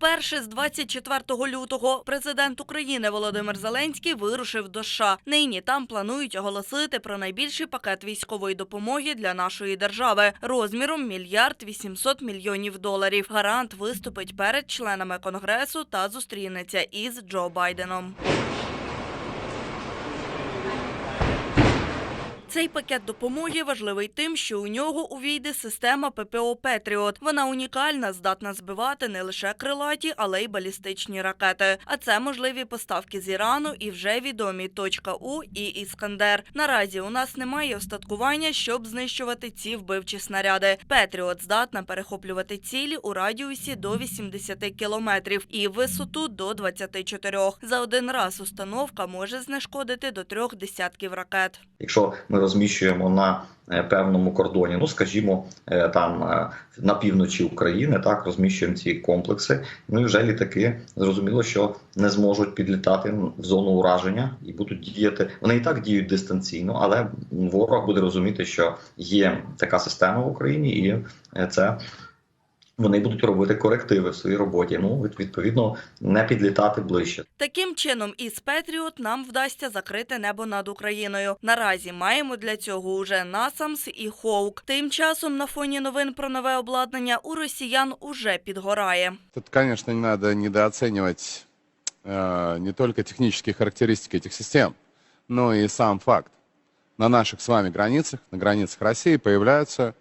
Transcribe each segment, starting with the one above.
Вперше з 24 лютого президент України Володимир Зеленський вирушив до США. Нині там планують оголосити про найбільший пакет військової допомоги для нашої держави розміром мільярд 800 мільйонів доларів. Гарант виступить перед членами конгресу та зустрінеться із Джо Байденом. Цей пакет допомоги важливий тим, що у нього увійде система ППО Петріот. Вона унікальна, здатна збивати не лише крилаті, але й балістичні ракети. А це можливі поставки з Ірану і вже відомі точка У і Іскандер. Наразі у нас немає остаткування, щоб знищувати ці вбивчі снаряди. Петріот здатна перехоплювати цілі у радіусі до 80 кілометрів і висоту до 24. За один раз установка може знешкодити до трьох десятків ракет. Якщо ми розміщуємо на е, певному кордоні, ну скажімо, е, там е, на півночі України, так розміщуємо ці комплекси. Ну і вже літаки зрозуміло, що не зможуть підлітати в зону ураження і будуть діяти. Вони і так діють дистанційно, але ворог буде розуміти, що є така система в Україні, і це Вони будуть робити корективи в своїй роботі. Ну від- відповідно не підлітати ближче. Таким чином, із Петріот нам вдасться закрити небо над Україною. Наразі маємо для цього уже Насамс і Хоук. Тим часом на фоні новин про нове обладнання у росіян уже підгорає. Тут, конечно, не надо недооценивать э, не только технические характеристики этих систем, но и сам факт. На наших с вами границах, на границах России появляются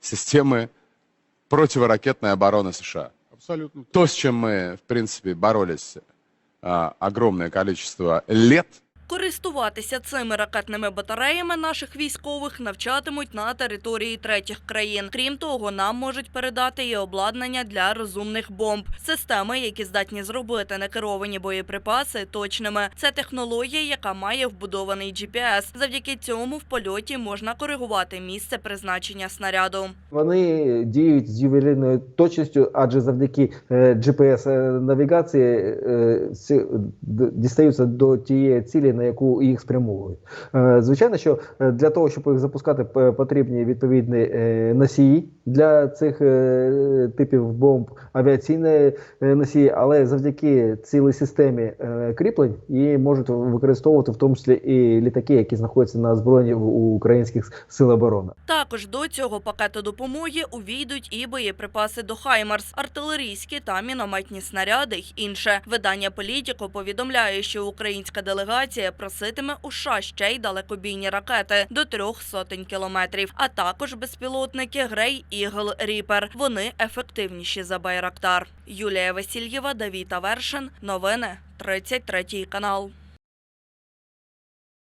системы противоракетной обороны США. Абсолютно. То, с чем мы, в принципе, боролись а, огромное количество лет, Користуватися цими ракетними батареями наших військових навчатимуть на території третіх країн. Крім того, нам можуть передати і обладнання для розумних бомб, системи, які здатні зробити некеровані боєприпаси точними. Це технологія, яка має вбудований GPS. Завдяки цьому в польоті можна коригувати місце призначення снаряду. Вони діють з ювелірною точністю, адже завдяки е, GPS-навігації е, ці- д- дістаються до тієї цілі, на яку їх спрямовують. Е, Звичайно, що е, для того, щоб їх запускати, потрібні відповідні е, носії для цих е, типів бомб, авіаційні е, носії, але завдяки цілій системі е, кріплень її можуть використовувати в тому числі і літаки, які знаходяться на озброєнні у українських сил оборони. Також до цього пакету допомоги увійдуть і боєприпаси до Хаймарс, артилерійські та мінометні снаряди й інше. Видання Політіко повідомляє, що українська делегація проситиме у США ще й далекобійні ракети до трьох сотень кілометрів, а також безпілотники Грей Ігл Ріпер. Вони ефективніші за Байрактар. Юлія Васильєва, Давіта Вершин. Новини 33 канал.